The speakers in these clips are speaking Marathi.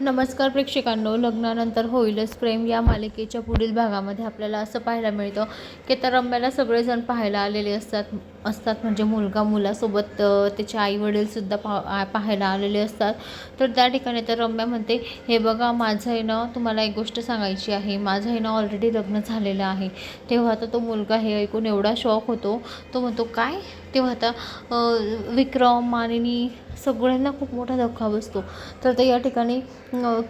नमस्कार प्रेक्षकांनो लग्नानंतर होईलच प्रेम या मालिकेच्या पुढील भागामध्ये आपल्याला असं पाहायला मिळतं की तर रम्याला सगळेजण पाहायला आलेले असतात असतात म्हणजे मुलगा मुलासोबत त्याचे आई वडीलसुद्धा पा पाहायला आलेले असतात. तर त्या ठिकाणी तर रम्या म्हणते हे बघा माझं आहे ना तुम्हाला एक गोष्ट सांगायची आहे. माझं आहे ना ऑलरेडी लग्न झालेलं आहे. तेव्हा तर तो मुलगा हे ऐकून एवढा शॉक होतो. तो म्हणतो काय? तेव्हा आता विक्रम मानिनी सगळ्यांना खूप मोठा धक्का बसतो. तर ते या ठिकाणी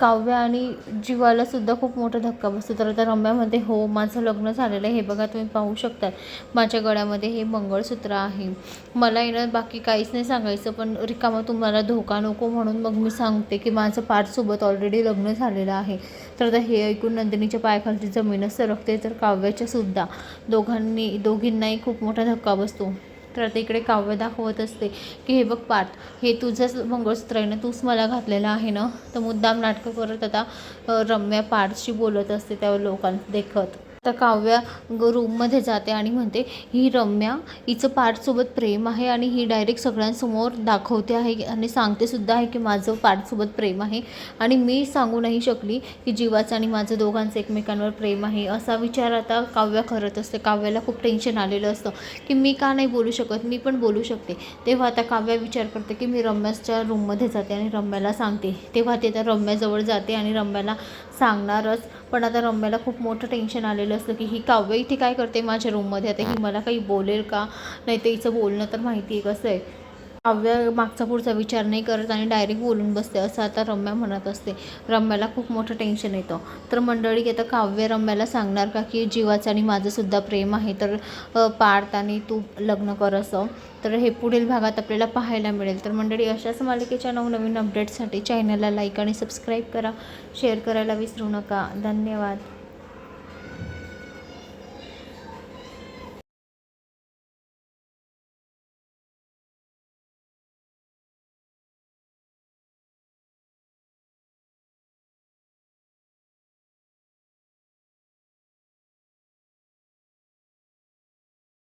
काव्य आणि जीवालासुद्धा खूप मोठा धक्का बसतो. तर आता रम्यामध्ये हो माझं लग्न झालेलं आहे. हे बघा तुम्ही पाहू शकता माझ्या गळ्यामध्ये हे मंगळसूत्र आहे. मला येणं बाकी काहीच नाही सांगायचं पण रिकामा तुम्हाला धोका नको म्हणून मग मी सांगते की माझं पार्थसोबत ऑलरेडी लग्न झालेलं आहे. तर आता हे ऐकून नंदिनीच्या पायाखालची जमीनच सरकते तर काव्याच्यासुद्धा दोघांनी दोघींनाही खूप मोठा धक्का बसतो. तर तिकडे इकडे काव्य दाखवत असते की हे बघ पार्थ हे तुझंच मंगळसूत्र आहे ना तूच मला घातलेलं आहे ना? तर मुद्दाम नाटकं करत आता रम्या पार्थशी बोलत असते त्या लोकांना देखत. तर काव्या रूममध्ये जाते आणि म्हणते ही रम्या हिचं पार्थसोबत प्रेम आहे आणि ही डायरेक्ट सगळ्यांसमोर दाखवते आहे आणि सांगते सुद्धा आहे की माझं पार्थसोबत प्रेम आहे आणि मी सांगू नाही शकली की जीवाचं आणि माझं दोघांचं एकमेकांवर प्रेम आहे. असा विचार आता काव्या करत असते. काव्याला खूप टेन्शन आलेलं असतं की मी का नाही बोलू शकत? मी पण बोलू शकते. तेव्हा आता काव्या विचार करते की मी रम्याच्या रूममध्ये जाते आणि रम्याला सांगते. तेव्हा ते त्या रम्याजवळ जाते आणि रम्याला सांगणारच पण आता रम्याला खूप मोठं टेन्शन आलेलं असतं की ही काव्य इथे काय करते माझ्या रूममध्ये आता ही मला काही बोलेल का? नाही तर हिचं बोलणं तर माहिती आहे कसं आहे. काव्य मागचा पुढचा विचार नाही करत आणि डायरेक्ट बोलून बसते असं आता रम्या म्हणत असते. रम्याला खूप मोठं टेन्शन येतं. तर मंडळी आता काव्य रम्याला सांगणार का की जीवाचं आणि माझंसुद्धा प्रेम आहे तर पाळत पार्थ आणि तू लग्न कर असं. तर हे पुढील भागात आपल्याला पाहायला मिळेल. तर मंडळी अशाच मालिकेच्या नवनवीन अपडेट्ससाठी चॅनलला लाईक आणि सबस्क्राईब करा. शेअर करायला विसरू नका. धन्यवाद.